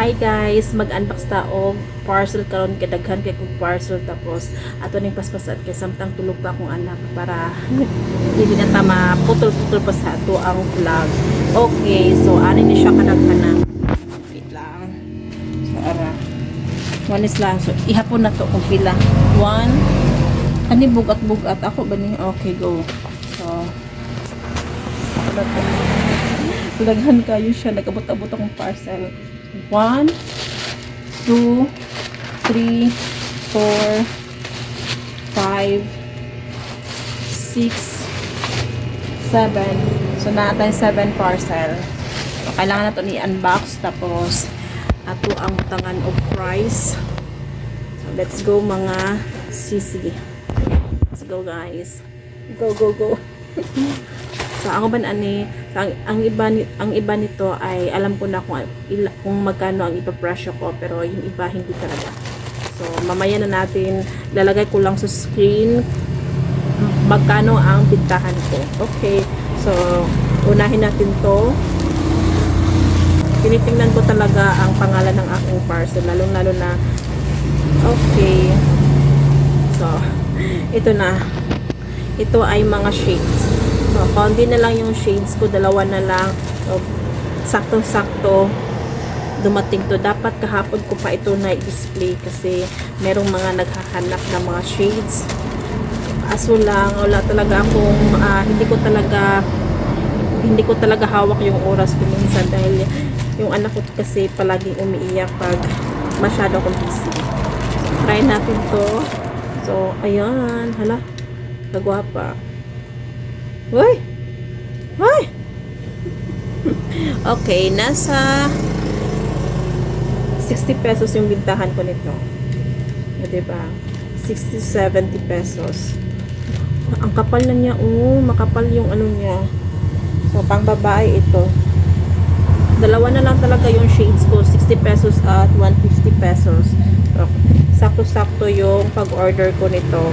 Hi guys, mag-unbox ta og parcel karon kay daghan kay kog parcel tapos ato ning paspasan kay samtang tulog pa akong anak para hindi na ta maputol-putol pa sa ato ang vlog. Okay, so ani ni siya kadaghanan. Wait lang. So ara. One is lang. So ihapon na to kung pila. One. Ani bugat-bugat ako ba ni? Okay, go. So Daghan kayo siya. Nagabot-abot akong parcel. One, two, three, four, five, six, seven. So, naatay seven parcel. So, kailangan na ito i-unbox. Tapos, ato ang tangan of price. So, let's go mga sisi. Let's go guys. Go, go, go. So ako ban ani so, ang, ang iba ang iba nito ay alam ko na kung kung magkano ang ipapresyo ko pero yung iba hindi talaga. So mamaya na natin lalagay ko lang sa screen magkano ang bintahan ko. Okay. So unahin natin to. Tinitingnan ko talaga ang pangalan ng aking parcel lalong lalo na okay. So ito na. Ito ay mga shades. So, konti na lang yung shades ko, dalawa na lang. So, saktong-sakto dumating to. Dapat kahapon ko pa ito na i-display kasi merong mga naghahanap ng mga shades. Aso lang, wala talaga akong, ah, hindi ko talaga, hindi ko talaga hawak yung oras ko minsan dahil yung anak ko kasi palaging umiiyak pag masyado akong busy. Try natin to. So, ayan, hala, nagwapa. Uy! Uy! okay, nasa 60 pesos yung bintahan ko nito. O, diba? 60, 70 pesos. Ang kapal na niya. Oh, makapal yung ano niya. So, pang babae ito. Dalawa na lang talaga yung shades ko. 60 pesos at 150 pesos. So, sakto-sakto yung pag-order ko nito.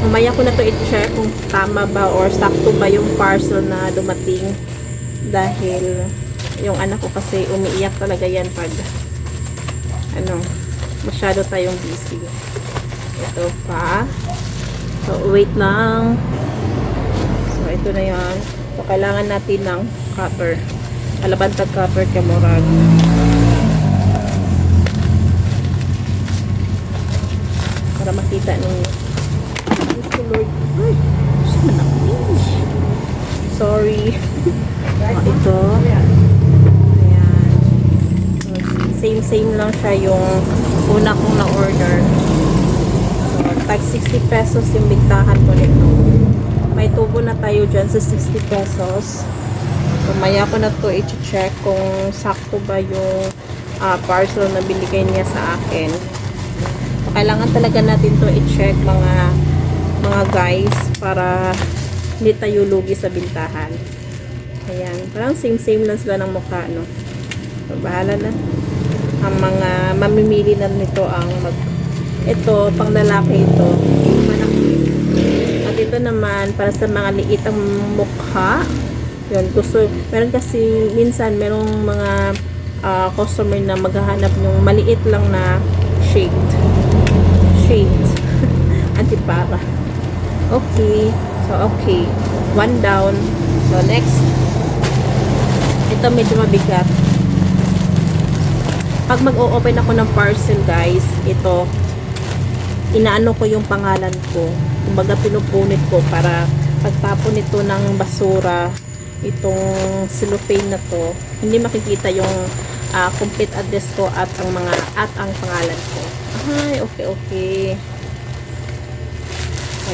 Mamaya ko na to i-check kung tama ba or sakto ba yung parcel na dumating. Dahil yung anak ko kasi umiiyak talaga yan pag ano, masyado tayong busy. Ito pa. So, wait lang. So, ito na yan. So, kailangan natin ng cutter. Alabantag cutter kamurag. Para makita ninyo. Ay, saan na Sorry. oh, ito. Ayan. Same, same lang siya yung una kong na-order. So, tag 60 pesos yung bintahan ko nito. May tubo na tayo dyan sa 60 pesos. So, maya ko na to i-check kung sakto ba yung ah, parcel na binigay niya sa akin. So, kailangan talaga natin to i-check mga mga guys para hindi tayo lugi sa bintahan. Ayan. Parang same-same lang sila ng mukha, no? So, bahala na. Ang mga mamimili na nito ang mag... Ito, pang lalaki ito. At ito naman, para sa mga liit ang mukha. Yun, gusto... Meron kasi, minsan, merong mga ah, customer na maghahanap ng maliit lang na shade. Shade. Antipara. Okay. So, okay. One down. So, next. Ito medyo mabigat. Pag mag-o-open ako ng parcel, guys, ito, inaano ko yung pangalan ko. Kumbaga, pinupunit ko para pagtapon nito ng basura, itong cellophane na to, hindi makikita yung ah, complete address ko at ang mga at ang pangalan ko. Ay, okay, okay.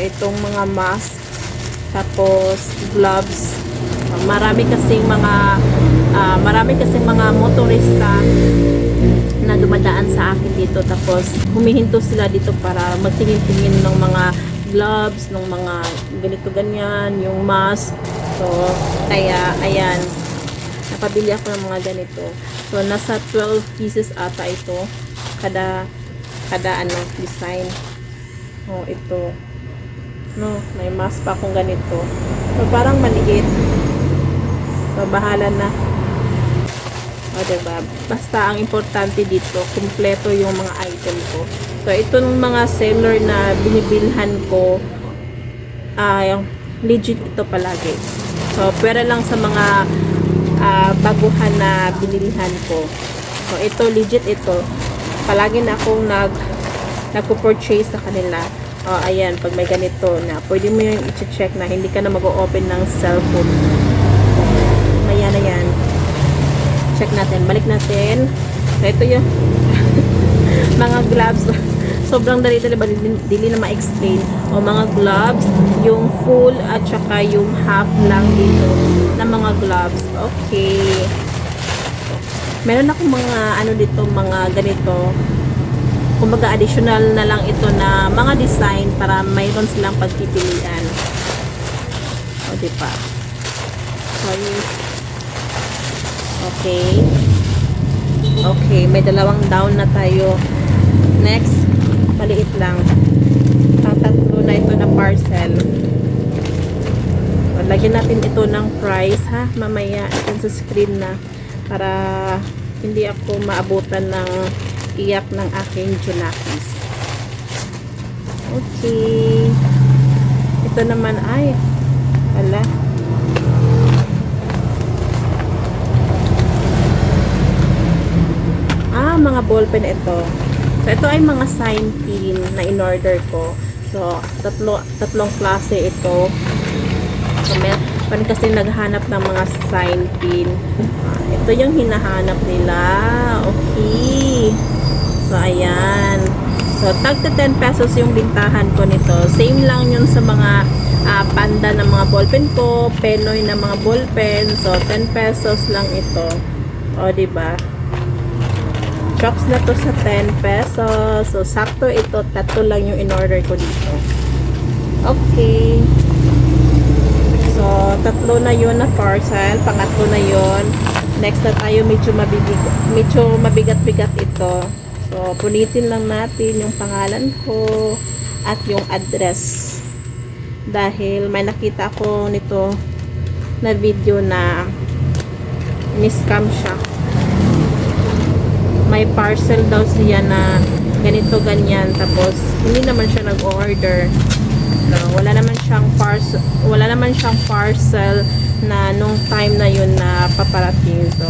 Itong mga mask, tapos gloves. Uh, marami kasing mga ah, marami kasing mga motorista na dumadaan sa akin dito tapos humihinto sila dito para magtingin-tingin ng mga gloves, ng mga ganito ganyan, yung mask. So, kaya ayan, nakabili ako ng mga ganito. So, nasa 12 pieces ata ito kada kada ano design. Oh, ito. No, may mask pa akong ganito. So, parang maliit. So, bahala na. O, diba? Basta ang importante dito, kumpleto yung mga item ko. So, itong mga seller na binibilhan ko, ay legit ito palagi. So, pwera lang sa mga ah, baguhan na binilihan ko. So, ito legit ito. Palagi na akong nag nagpo-purchase sa kanila. O, ayan, pag may ganito na, pwede mo yung i-check na hindi ka na mag-open ng cellphone. Maya na yan. Check natin. Balik natin. Ito yung mga gloves. Sobrang dali-dali ba? Dili, dili na ma-explain. O mga gloves, yung full at saka yung half lang dito na mga gloves. Okay. Meron akong mga ano dito, mga ganito. Kumbaga additional na lang ito na mga design para mayroon silang pagpipilian. O, di ba? So, yun. Okay. Okay, may dalawang down na tayo. Next, maliit lang. Ang tatlo na ito na parcel. O, Lagyan natin ito ng price ha, mamaya dun sa screen na para hindi ako maabutan ng iyak ng aking junakis. Okay. Ito naman ay, wala. Ah, mga ballpen ito. So, ito ay mga sign pin na in-order ko. So, tatlo, tatlong klase ito. So, may, pan kasi naghanap ng mga sign pin. Ah, ito yung hinahanap nila. Okay. So, ayan. So, tag to 10 pesos yung bintahan ko nito. Same lang yun sa mga ah, panda ng mga ballpen ko, penoy na mga ballpen. So, 10 pesos lang ito. O, ba? Chocks na to sa 10 pesos. So, sakto ito. Tatlo lang yung in-order ko dito. Okay. So, tatlo na yun na parcel. Pangatlo na yun. Next na tayo, medyo mabigat-bigat ito. So, punitin lang natin yung pangalan ko at yung address. Dahil may nakita ko nito na video na ni-scam siya. May parcel daw siya na ganito ganyan. Tapos hindi naman siya nag-order. No, wala naman siyang parcel wala naman siyang parcel na nung time na yun na paparating. So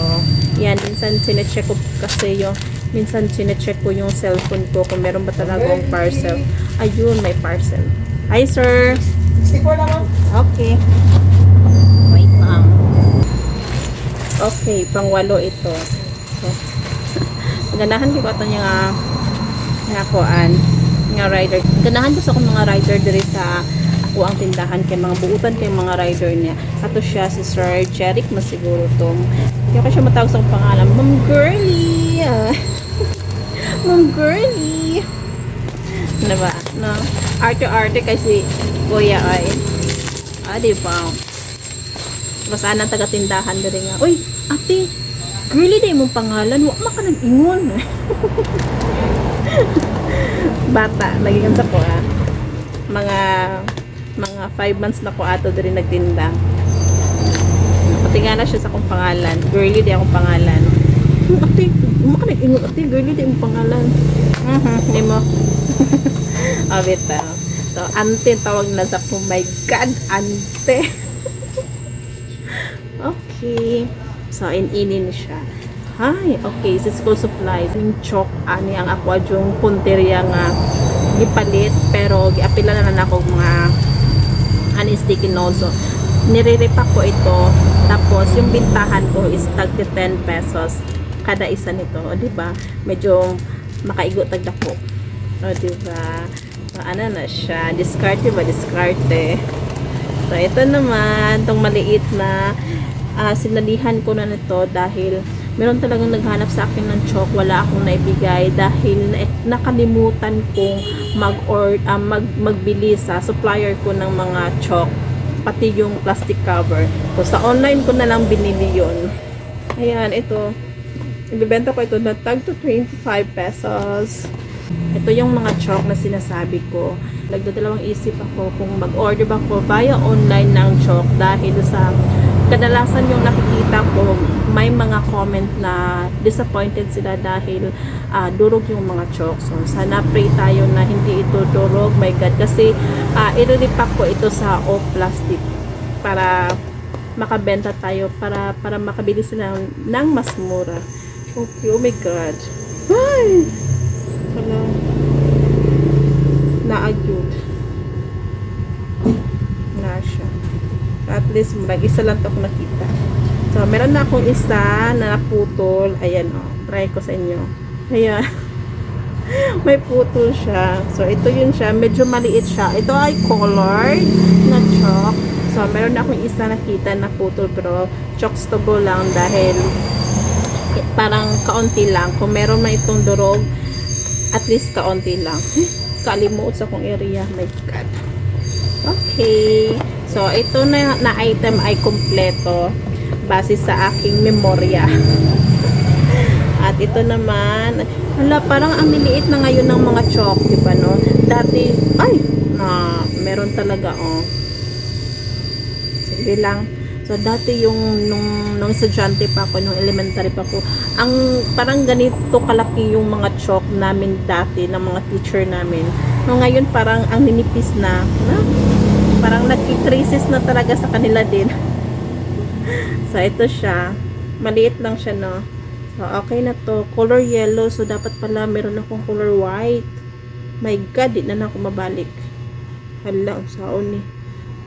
yan minsan sinecheck ko kasi yung minsan sinecheck ko yung cellphone ko kung meron ba talagang parcel. Ayun may parcel. Hi sir. 64 lang okay. Wait lang. Okay pangwalo ito. So, ganahan ko ito nga nga kuan nga rider? Ganahan ko sa akong mga rider diri sa ako ang tindahan kay mga buutan kay mga rider niya. Ato siya si Sir Jeric masiguro tong kaya ko siya matawag sa akong pangalan Ma'am Girly Ah. Ma'am Girly ano ba? No? Arte-arte kasi kuya ay. Ah di ba? Basta na taga-tindahan diri nga. Uy ate girly day mong pangalan. Wa man ka nag-ingon. Bata naging sa ko ah. Mga mga 5 months na ko ato diri nagtinda. Pati nga na siya sa akong pangalan. Girly day akong pangalan. "Hmm, ate ka nag-ingon ate girly day mong pangalan. Mhm di mo. Oh bita so ante tawag na sa oh my god ante Okay. So, in-inin siya. Hi, okay, sa school supplies, yung chalk, ani ang ako yung punteriya nga gipalit, pero giapila na na ako mga ani sticky notes. So, nire-repack ko ito, tapos yung bintahan ko is tag 10 pesos kada isa nito, di ba? Medyo makaigo tagda po. O di ba? Ano na siya, diskarte ba? Diskarte. So, ito naman, tong maliit na ah, sinalihan ko na nito dahil meron talagang naghanap sa akin ng chalk. Wala akong naibigay dahil na- nakalimutan kong mag, ah, mag magbili sa supplier ko ng mga chalk pati yung plastic cover. So, sa online ko na lang binili yun. Ayan, ito. Ibibenta ko ito na tag to 25 pesos. Ito yung mga chalk na sinasabi ko. Nagdadalawang isip ako kung mag-order ba ako via online ng chalk dahil sa kadalasan yung nakikita ko, may mga comment na disappointed sila dahil ah, durog yung mga chok. So, sana pray tayo na hindi ito durog. My God, kasi uh, iriripak ko ito sa oak plastic para makabenta tayo para para makabili sila ng mas mura. Okay, oh my God. Ay! Wala. Naagyod. Na siya. At least, mag-isa lang to ako nakita. So, meron na akong isa na naputol. Ayan, oh. Try ko sa inyo. Ayan. May putol siya. So, ito yun siya. Medyo maliit siya. Ito ay colored na chalk. So, meron na akong isa nakita na putol. Pero, go lang dahil parang kaunti lang. Kung meron man itong durog, at least kaunti lang. Eh, sa kong area. My God. Okay. So, ito na, na item ay kompleto base sa aking memorya. At ito naman, hala, parang ang liliit na ngayon ng mga chalk, di ba, no? Dati, ay, na, meron talaga, oh. Sige lang. So, dati yung, nung, nung estudyante pa ako, nung elementary pa ako, ang, parang ganito kalaki yung mga chalk namin dati, ng mga teacher namin. No, ngayon, parang ang ninipis na, na parang nagki-creases na talaga sa kanila din. so, ito siya. Maliit lang siya, no? So, okay na to. Color yellow. So, dapat pala meron akong color white. My God, di na na ako mabalik. Hala, ang saon ni.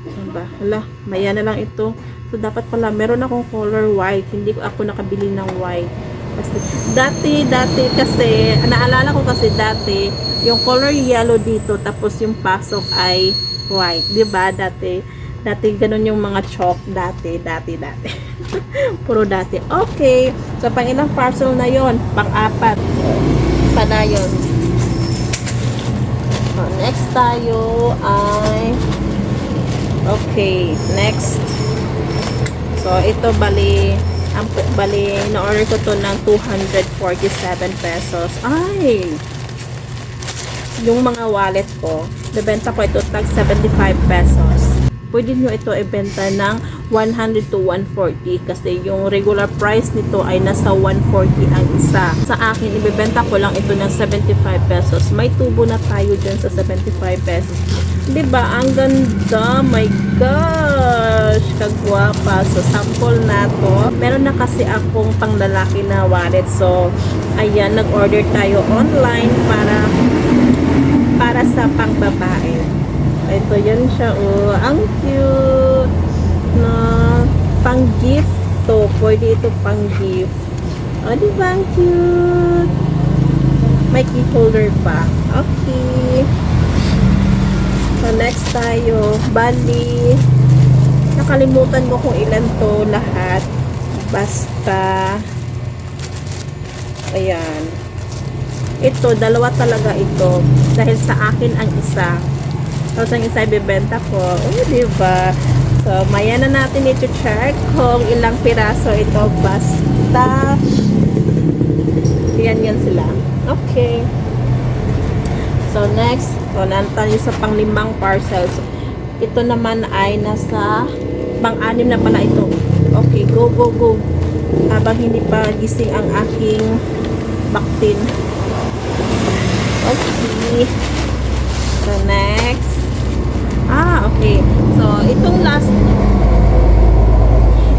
Saan ba? Hala, maya na lang ito. So, dapat pala meron akong color white. Hindi ko ako nakabili ng white. Kasi, dati, dati kasi, naalala ko kasi dati, yung color yellow dito, tapos yung pasok ay white. ba Dati, dati ganun yung mga chalk dati, dati, dati. Puro dati. Okay. So, pang ilang parcel na yon Pang-apat. Pa na yun. So, next tayo ay Okay, next. So, ito bali ang bali na-order ko to ng 247 pesos. Ay! Yung mga wallet ko, nabenta ko ito tag 75 pesos. Pwede nyo ito ibenta ng 100 to 140 kasi yung regular price nito ay nasa 140 ang isa. Sa akin, ibebenta ko lang ito ng 75 pesos. May tubo na tayo dyan sa 75 pesos. ba Ang ganda. My gosh! Kagwapa. So, sample na to. Meron na kasi akong panglalaki na wallet. So, ayan, nag-order tayo online para para sa pangbabae. Ito yan siya. Oh, ang cute na pang gift to. Pwede ito pang gift. Oh, di ba ang cute? May key holder pa. Okay. So, next tayo. Bali, nakalimutan ko kung ilan to lahat. Basta, ayan. Ito, dalawa talaga ito. Dahil sa akin ang isa. Tapos ang isa ibibenta ko. Oh, diba? So, maya na natin ito check kung ilang piraso ito. Basta, yan yan sila. Okay. So, next, so, nantan yung sa panglimang parcels. Ito naman ay nasa pang-anim na pala ito. Okay, go, go, go. Habang hindi pa gising ang aking baktin. Okay. So, next. Ah, okay. So, itong last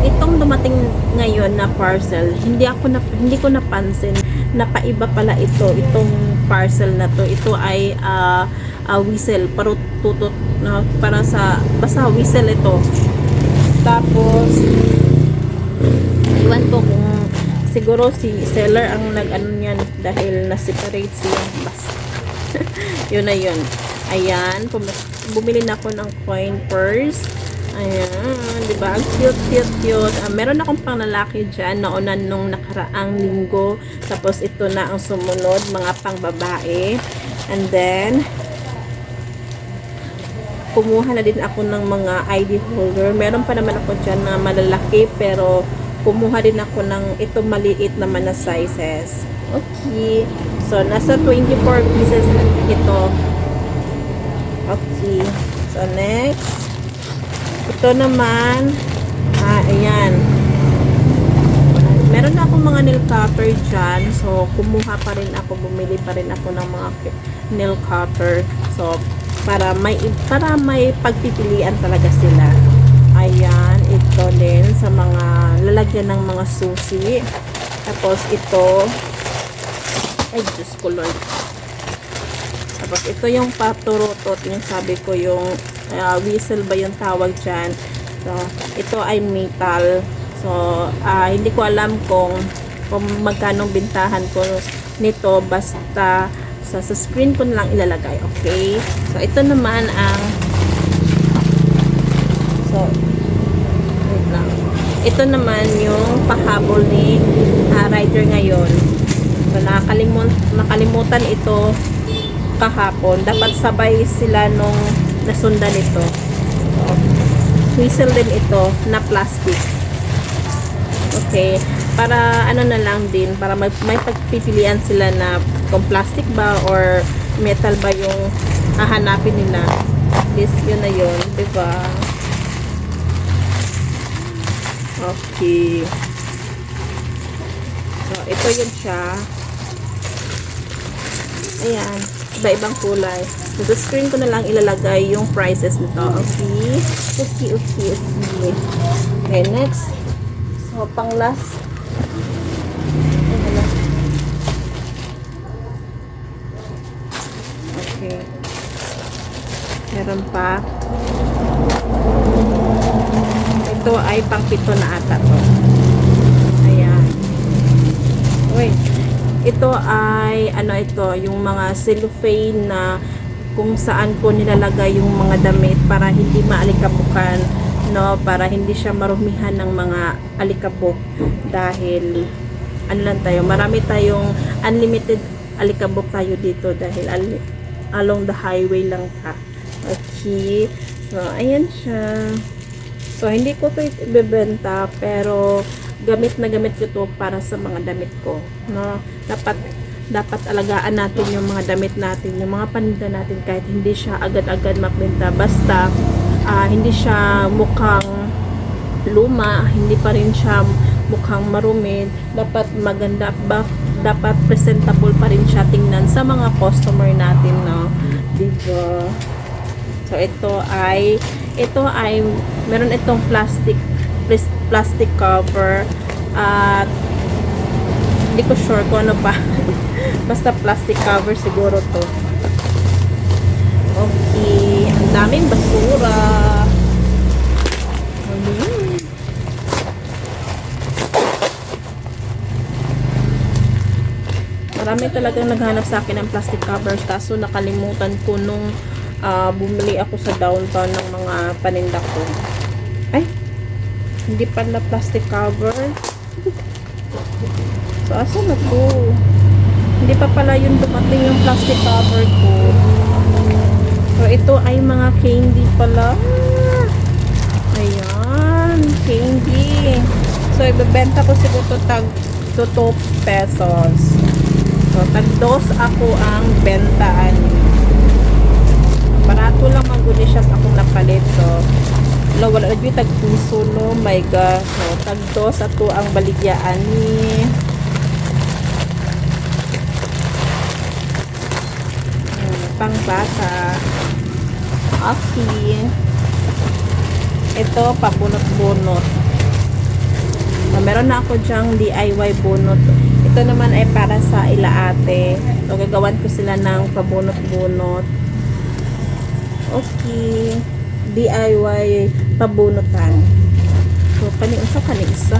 itong dumating ngayon na parcel, hindi ako na, hindi ko napansin na paiba pala ito, itong parcel na to. Ito ay ah, ah, whistle, para tutot na para sa basta whistle ito. Tapos iwan ko kung siguro si seller ang nag-ano niyan dahil na-separate siya. Basta. yun na yun. Ayan, bumili na ako ng coin purse. Ayan, di ba? Ang cute, cute, cute. Ah, meron akong panglalaki dyan nauna nung nakaraang linggo. Tapos ito na ang sumunod, mga pangbabae. And then, kumuha na din ako ng mga ID holder. Meron pa naman ako dyan na malalaki pero kumuha din ako ng ito maliit naman na sizes. Okay. So, nasa 24 pieces ito. Okay. So, next. Ito naman, Ah, ayan. Meron na akong mga nail cutter dyan. So, kumuha pa rin ako, bumili pa rin ako ng mga nail cutter. So, para may para may pagpipilian talaga sila. Ayan, ito din sa mga lalagyan ng mga susi. Tapos ito, ay Diyos ko Lord. Tapos ito yung paturutot, yung sabi ko yung ah, whistle ba yung tawag dyan. So, ito ay metal. So, ah, hindi ko alam kung kung magkano bintahan ko nito basta sa, sa screen ko na lang ilalagay. Okay? So, ito naman ang So, wait lang. Ito naman yung pahabol ni ah, rider ngayon. So, nakakalimut, nakalimutan ito kahapon. Dapat sabay sila nung nasundan ito. So, whistle din ito na plastic. Okay. Para ano na lang din, para may, may pagpipilian sila na kung plastic ba or metal ba yung hahanapin nila. Least yun na yun, ba? Okay. So, ito yun siya. Ayan. Iba-ibang kulay. So, screen ko na lang ilalagay yung prices nito. Okay. Okay, okay, okay. Okay, next. So, pang last. Ayan na. Okay. Meron pa. Ito ay pang pito na ata to. Ayan. Wait. Ito ay, ano ito, yung mga cellophane na kung saan ko nilalagay yung mga damit para hindi maalikabukan, no? Para hindi siya marumihan ng mga alikabok dahil ano lang tayo, marami tayong unlimited alikabok tayo dito dahil along the highway lang ka. Okay. So, ayan siya. So, hindi ko to ibebenta, pero gamit na gamit ko to para sa mga damit ko. No? Dapat, dapat alagaan natin yung mga damit natin, yung mga paninda natin kahit hindi siya agad-agad mapinta. Basta, ah, hindi siya mukhang luma, hindi pa rin siya mukhang marumi. Dapat maganda ba? Dapat presentable pa rin siya tingnan sa mga customer natin, no? Diba? So, ito ay, ito ay, meron itong plastic, plas- plastic cover, at, hindi ko sure kung ano pa. Basta plastic cover siguro to. Okay, ang daming basura. Marami talagang naghanap sa akin ng plastic covers kaso nakalimutan ko nung ah, bumili ako sa downtown ng mga paninda ko. Ay, hindi pala plastic cover. so, asa na to? Hindi pa pala yung dumating yung plastic cover ko. So, ito ay mga candy pala. Ayan, candy. So, ibebenta ko siguro tag to 2 pesos. So, tag dos ako ang bentaan. Barato lang siya sa akong napalit. So, lo wala na dyan tag puso no. My God. So, tag dos ako ang baligyaan ni Hmm, pang bata. Okay. Ito, pabunot-bunot. So, meron na ako dyang DIY bunot. Ito naman ay para sa ilaate. So, gagawan ko sila ng pabunot-bunot. Okay. DIY pabunutan. So, kani usa kani isa.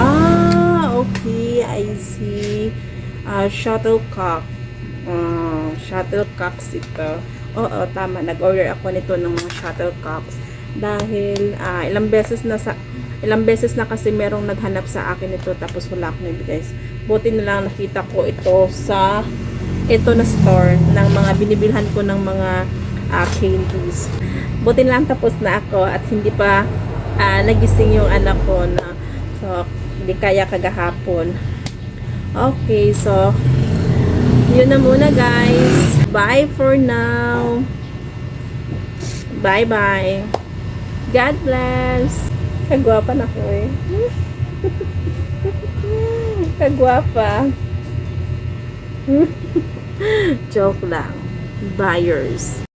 Ah, okay. I see. Ah, shuttlecock. Ah, shuttlecocks ito. Oo, tama. Nag-order ako nito ng mga shuttlecocks. Dahil ah, ilang beses na sa ilang beses na kasi merong naghanap sa akin ito tapos wala akong ibigay. Buti na lang nakita ko ito sa ito na store ng mga binibilhan ko ng mga ah, candies. Buti na lang tapos na ako at hindi pa ah, nagising yung anak ko na so hindi kaya kagahapon. Okay, so Yun na muna guys. Bye for now. Bye bye. God bless. Kagwapa na ko eh. Kagwapa. Joke lang. Buyers.